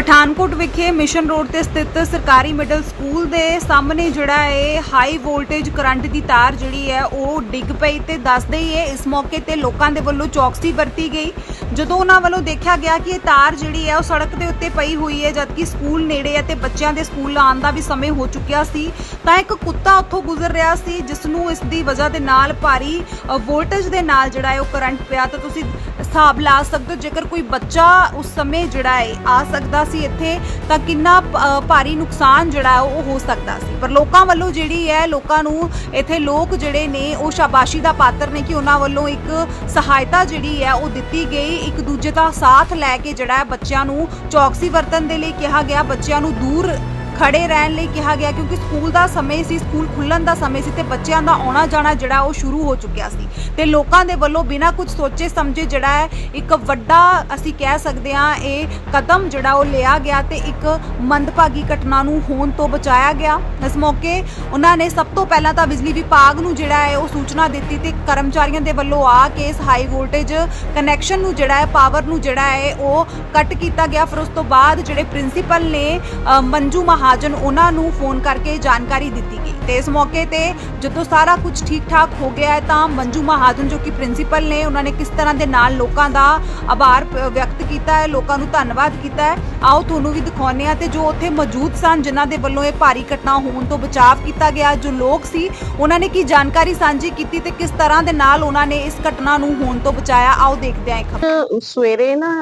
ਪਠਾਨਕੋਟ ਵਿਖੇ mission road ਤੇ ਸਥਿਤ ਸਰਕਾਰੀ ਮਿਡਲ ਸਕੂਲ ਦੇ ਸਾਹਮਣੇ ਜਿਹੜਾ ਹੈ ਹਾਈ ਵੋਲਟੇਜ ਕਰੰਟ ਦੀ ਤਾਰ ਜਿਹੜੀ ਹੈ, ਉਹ ਡਿੱਗ ਪਈ ਤੇ ਦੱਸਦੇ ਹੀ ਹੈ ਇਸ ਮੌਕੇ ਤੇ ਲੋਕਾਂ ਦੇ ਵੱਲੋਂ ਚੌਕਸੀ ਵਰਤੀ ਗਈ। ਜਦੋਂ ਉਹਨਾਂ ਵੱਲੋਂ ਦੇਖਿਆ ਗਿਆ ਕਿ ਇਹ ਤਾਰ ਜਿਹੜੀ ਹੈ, ਉਹ ਸੜਕ ਦੇ ਉੱਤੇ ਪਈ ਹੋਈ ਹੈ, ਜਦਕਿ ਸਕੂਲ ਨੇੜੇ ਹੈ ਤੇ ਬੱਚਿਆਂ ਦੇ ਸਕੂਲ ਆਉਣ ਦਾ ਵੀ ਸਮੇਂ ਹੋ ਚੁੱਕਿਆ ਸੀ, ਤਾਂ ਇੱਕ ਕੁੱਤਾ ਉੱਥੋਂ ਗੁਜ਼ਰ ਰਿਹਾ ਸੀ ਜਿਸ ਨੂੰ ਇਸ ਦੀ ਵਜ੍ਹਾ ਦੇ ਨਾਲ ਭਾਰੀ ਵੋਲਟੇਜ ਦੇ ਨਾਲ ਜਿਹੜਾ ਹੈ, ਉਹ ਕਰੰਟ ਪਿਆ। ਤਾਂ ਤੁਸੀਂ ਹਿਸਾਬ ਲਾ ਸਕਦੇ ਹੋ, ਜੇਕਰ ਕੋਈ ਬੱਚਾ ਉਸ ਸਮੇਂ ਜਿਹੜਾ ਹੈ ਆ ਸਕਦਾ ਸੀ ਇੱਥੇ, ਤਾਂ ਕਿੰਨਾ ਭਾਰੀ ਨੁਕਸਾਨ ਜਿਹੜਾ ਉਹ ਹੋ ਸਕਦਾ ਸੀ। ਪਰ ਲੋਕਾਂ ਵੱਲੋਂ ਜਿਹੜੀ ਹੈ, ਲੋਕਾਂ ਨੂੰ ਇੱਥੇ ਲੋਕ ਜਿਹੜੇ ਨੇ, ਉਹ ਸ਼ਾਬਾਸ਼ੀ ਦਾ ਪਾਤਰ ਨੇ ਕਿ ਉਹਨਾਂ ਵੱਲੋਂ ਇੱਕ ਸਹਾਇਤਾ ਜਿਹੜੀ ਹੈ, ਉਹ ਦਿੱਤੀ ਗਈ। ਇੱਕ ਦੂਜੇ ਦਾ ਸਾਥ ਲੈ ਕੇ ਜਿਹੜਾ ਬੱਚਿਆਂ ਨੂੰ ਚੌਕਸੀ ਵਰਤਨ ਦੇ ਲਈ ਕਿਹਾ ਗਿਆ। ਬੱਚਿਆਂ ਨੂੰ ਦੂਰ ਖੜੇ ਰਹਿਣ ਲਈ ਕਿਹਾ ਗਿਆ ਕਿਉਂਕਿ ਸਕੂਲ ਦਾ ਸਮੇਂ ਸੀ, ਸਕੂਲ ਖੁੱਲਣ ਦਾ ਸਮੇਂ ਸੀ ਤੇ ਬੱਚਿਆਂ ਦਾ ਆਉਣਾ ਜਾਣਾ ਜਿਹੜਾ ਉਹ ਸ਼ੁਰੂ ਹੋ ਚੁੱਕਿਆ ਸੀ। ਤੇ ਲੋਕਾਂ ਦੇ ਵੱਲੋਂ ਬਿਨਾਂ ਕੁਝ ਸੋਚੇ ਸਮਝੇ ਜਿਹੜਾ ਹੈ, ਇੱਕ ਵੱਡਾ ਅਸੀਂ ਕਹਿ ਸਕਦੇ ਹਾਂ ਇਹ ਕਦਮ ਜਿਹੜਾ ਉਹ ਲਿਆ ਗਿਆ ਤੇ ਇੱਕ ਮੰਦਭਾਗੀ ਘਟਨਾ ਨੂੰ ਹੋਣ ਤੋਂ ਬਚਾਇਆ ਗਿਆ। ਇਸ ਮੌਕੇ ਉਹਨਾਂ ਨੇ ਸਭ ਤੋਂ ਪਹਿਲਾਂ ਤਾਂ ਬਿਜਲੀ ਵਿਭਾਗ ਨੂੰ ਜਿਹੜਾ ਹੈ ਉਹ ਸੂਚਨਾ ਦਿੱਤੀ ਤੇ ਕਰਮਚਾਰੀਆਂ ਦੇ ਵੱਲੋਂ ਆ ਕੇ ਇਸ ਹਾਈ ਵੋਲਟੇਜ ਕਨੈਕਸ਼ਨ ਨੂੰ ਜਿਹੜਾ ਹੈ ਪਾਵਰ ਨੂੰ ਜਿਹੜਾ ਹੈ ਉਹ ਕੱਟ ਕੀਤਾ ਗਿਆ। ਫਿਰ ਉਸ ਤੋਂ ਬਾਅਦ ਜਿਹੜੇ ਪ੍ਰਿੰਸੀਪਲ ਨੇ ਮੰਜੂ ਮੰਜੂ ਮਹਾਜਨ ਉਹਨਾਂ ਨੂੰ ਫੋਨ ਕਰਕੇ ਜਾਣਕਾਰੀ ਦਿੱਤੀ ਗਈ। ਤੇ ਇਸ ਮੌਕੇ ਤੇ ਜਦੋਂ ਸਾਰਾ ਕੁਝ ਠੀਕ ਠਾਕ ਹੋ ਗਿਆ ਹੈ ਤਾਂ ਮੰਜੂ ਮਹਾਜਨ ਜੋ ਕਿ ਪ੍ਰਿੰਸੀਪਲ ਨੇ ਉਹਨਾਂ ਨੇ ਕਿਸ ਤਰ੍ਹਾਂ ਦੇ ਨਾਲ ਲੋਕਾਂ ਦਾ ਆਭਾਰ ਵਿਅਕਤ ਕੀਤਾ ਹੈ, ਲੋਕਾਂ ਨੂੰ ਧੰਨਵਾਦ ਕੀਤਾ ਹੈ, ਆਓ ਤੁਹਾਨੂੰ ਵੀ ਦਿਖਾਉਂਦੇ ਆ ਤੇ ਜੋ ਉੱਥੇ ਮੌਜੂਦ ਸਨ ਜਿਨ੍ਹਾਂ ਦੇ ਵੱਲੋਂ ਇਹ ਭਾਰੀ ਘਟਨਾ ਹੋਣ ਤੋਂ ਬਚਾਅ ਕੀਤਾ ਗਿਆ, ਜੋ ਲੋਕ ਸੀ, ਉਹਨਾਂ ਨੇ ਕੀ ਜਾਣਕਾਰੀ ਸਾਂਝੀ ਕੀਤੀ ਤੇ ਕਿਸ ਤਰ੍ਹਾਂ ਦੇ ਨਾਲ ਉਹਨਾਂ ਨੇ ਇਸ ਘਟਨਾ ਨੂੰ ਹੋਣ ਤੋਂ ਬਚਾਇਆ? ਆਓ ਦੇਖਦੇ ਆ ਇਹ ਸਵੇਰੇ ਨਾ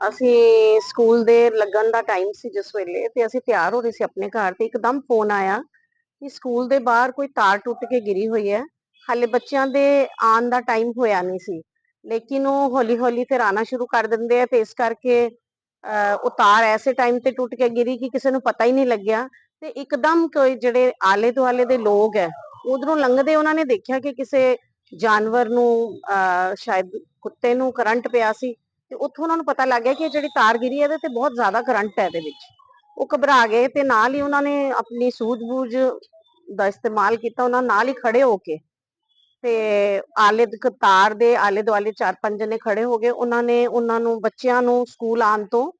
ਅਸੀਂ ਸਕੂਲ ਦੇ ਲੱਗਣ ਦਾ ਟਾਈਮ ਸੀ ਜਿਸ ਵੇਲੇ ਤੇ ਅਸੀਂ ਤਿਆਰ ਹੋ ਰਹੇ ਸੀ ਆਪਣੇ ਘਰ ਤੇ ਇੱਕਦਮ ਫੋਨ ਆਇਆ ਕਿ ਸਕੂਲ ਦੇ ਬਾਹਰ ਕੋਈ ਤਾਰ ਟੁੱਟ ਕੇ ਗਿਰੀ ਹੋਈ ਹੈ। ਹਾਲੇ ਬੱਚਿਆਂ ਦੇ ਆਉਣ ਦਾ ਟਾਈਮ ਹੋਇਆ ਨਹੀਂ ਸੀ। ਲੇਕਿਨ ਉਹ ਹੌਲੀ ਹੌਲੀ ਫਿਰ ਆਣਾ ਸ਼ੁਰੂ ਕਰ ਦਿੰਦੇ ਆ ਤੇ ਇਸ ਕਰਕੇ ਅਹ, ਉਹ ਤਾਰ ਐਸੇ ਟਾਈਮ ਤੇ ਟੁੱਟ ਕੇ ਗਿਰੀ ਕਿ ਕਿਸੇ ਨੂੰ ਪਤਾ ਹੀ ਨਹੀਂ ਲੱਗਿਆ ਤੇ ਇੱਕਦਮ ਕੋਈ ਜਿਹੜੇ ਆਲੇ ਦੁਆਲੇ ਦੇ ਲੋਕ ਹੈ ਉਧਰੋਂ ਲੰਘਦੇ ਉਹਨਾਂ ਨੇ ਦੇਖਿਆ ਕਿ ਕਿਸੇ ਜਾਨਵਰ ਨੂੰ ਅਹ, ਸ਼ਾਇਦ ਕੁੱਤੇ ਨੂੰ ਕਰੰਟ ਪਿਆ ਸੀ। ਤੇ ਉੱਥੋਂ ਉਹਨਾਂ ਨੂੰ ਪਤਾ ਲੱਗ ਗਿਆ ਕਿ ਇਹ ਜਿਹੜੀ ਤਾਰ ਗਿਰੀ ਇਹਦੇ ਤੇ ਬਹੁਤ ਜ਼ਿਆਦਾ ਕਰੰਟ ਹੈ ਇਹਦੇ ਵਿੱਚ। ਉਹ ਘਬਰਾ ਗਏ ਤੇ ਨਾਲ ਹੀ ਉਹਨਾਂ ਨੇ ਆਪਣੀ ਸੂਝ-ਬੂਝ ਦਾ ਇਸਤੇਮਾਲ ਕੀਤਾ, ਉਹਨਾਂ ਨਾਲ ਹੀ ਖੜੇ ਹੋ ਕੇ। ਤੇ ਆਲੇ ਤਾਰ ਦੇ ਆਲੇ ਦੁਆਲੇ ਚਾਰ ਪੰਜ ਜਣੇ ਖੜੇ ਹੋ ਗਏ। ਉਹਨਾਂ ਨੇ ਉਹਨਾਂ ਨੂੰ, ਬੱਚਿਆਂ ਨੂੰ ਸਕੂਲ ਆਉਣ ਤੋਂ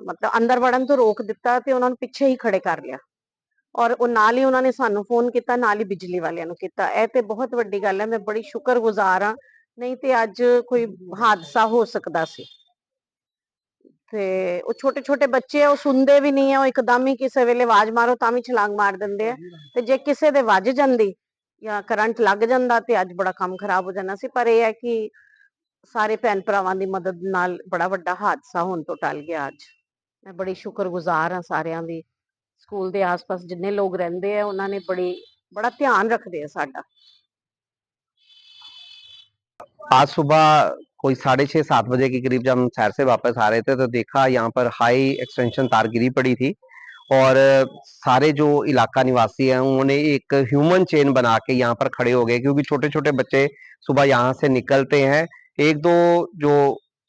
ਮਤਲਬ ਅੰਦਰ ਵੜਨ ਤੋਂ ਰੋਕ ਦਿੱਤਾ ਤੇ ਉਹਨਾਂ ਨੂੰ ਪਿੱਛੇ ਹੀ ਖੜੇ ਕਰ ਲਿਆ। ਔਰ ਉਹ ਨਾਲ ਹੀ ਉਹਨਾਂ ਨੇ ਸਾਨੂੰ ਫੋਨ ਕੀਤਾ, ਨਾਲ ਹੀ ਬਿਜਲੀ ਵਾਲਿਆਂ ਨੂੰ ਕੀਤਾ। ਇਹ ਤੇ ਬਹੁਤ ਵੱਡੀ ਗੱਲ ਹੈ, ਮੈਂ ਬੜੀ ਸ਼ੁਕਰਗੁਜ਼ਾਰ ਹਾਂ ਨਹੀਂ ਤੇ ਅੱਜ ਕੋਈ ਹਾਦਸਾ ਹੋ ਸਕਦਾ ਸੀ। ਤੇ ਉਹ ਛੋਟੇ ਛੋਟੇ ਬੱਚੇ ਆ ਉਹ ਸੁਣਦੇ ਵੀ ਨਹੀਂ ਆ ਉਹ ਇੱਕਦਮ ਹੀ ਕਿਸੇ ਵੇਲੇ ਆਵਾਜ਼ ਮਾਰੋ ਤਾਂ ਵੀ ਛਲਾਂਗ ਮਾਰ ਦਿੰਦੇ ਆ। ਤੇ ਜੇ ਕਿਸੇ ਦੇ ਵੱਜ ਜਾਂਦੀ ਜਾਂ ਕਰੰਟ ਲੱਗ ਜਾਂਦਾ ਤੇ ਅੱਜ ਬੜਾ ਕੰਮ ਖਰਾਬ ਹੋ ਜਾਣਾ ਸੀ ਪਰ ਇਹ ਹੈ ਕਿ ਸਾਰੇ ਭੈਣ ਭਰਾਵਾਂ ਦੀ ਮਦਦ ਨਾਲ ਬੜਾ ਵੱਡਾ ਹਾਦਸਾ ਹੋਣ ਤੋਂ ਟਲ ਗਿਆ ਅੱਜ। ਮੈਂ ਬੜੀ ਸ਼ੁਕਰਗੁਜ਼ਾਰ ਹਾਂ ਸਾਰਿਆਂ ਦੀ। ਸਕੂਲ ਦੇ ਆਸ-ਪਾਸ ਜਿੰਨੇ ਲੋਕ ਰਹਿੰਦੇ ਆ ਉਹਨਾਂ ਨੇ ਬੜੀ ਬੜਾ ਧਿਆਨ ਰੱਖਦੇ ਆ ਸਾਡਾ। आज सुबह कोई साढ़े छः सात बजे के करीब जब हम सैर से वापस आ रहे थे तो देखा यहाँ पर हाई एक्सटेंशन तार गिरी पड़ी थी और सारे जो इलाका निवासी हैं, उन्होंने एक ह्यूमन चेन बना के यहाँ पर खड़े हो गए, क्योंकि छोटे छोटे बच्चे सुबह यहाँ से निकलते हैं। एक दो जो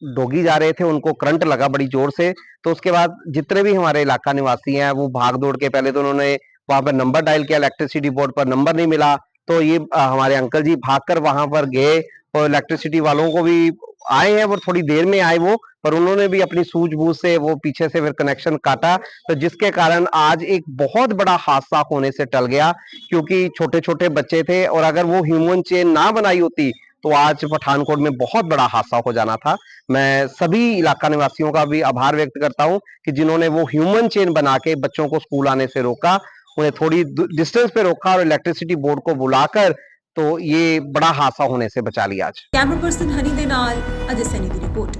डोगी जा रहे थे, उनको करंट लगा बड़ी ज़ोर से तो उसके बाद जितने भी हमारे इलाका निवासी हैं, वो भाग दौड़ के पहले तो उन्होंने वहाँ पर नंबर डायल किया, इलेक्ट्रिसिटी बोर्ड पर नंबर नहीं मिला तो ये हमारे अंकल जी भागकर वहाँ पर गए और इलेक्ट्रिसिटी वालों को भी आए हैं, वो थोड़ी देर में आए वो, पर उन्होंने भी अपनी सूझबूझ से, वो पीछे से फिर कनेक्शन काटा। तो जिसके कारण आज एक बहुत बड़ा हादसा होने से टल गया, क्योंकि छोटे छोटे बच्चे थे और अगर वो ह्यूमन चेन ना बनाई होती तो आज पठानकोट में बहुत बड़ा हादसा हो जाना था। मैं सभी इलाका निवासियों का भी आभार व्यक्त करता हूँ कि जिन्होंने वो ह्यूमन चेन बना के बच्चों को स्कूल आने से रोका, उन्हें थोड़ी डिस्टेंस पे रोका और इलेक्ट्रिसिटी बोर्ड को बुलाकर तो ये बड़ा हादसा होने से बचा लिया आज कैमरा पर्सन हनी के नाल अजय सैनी की रिपोर्ट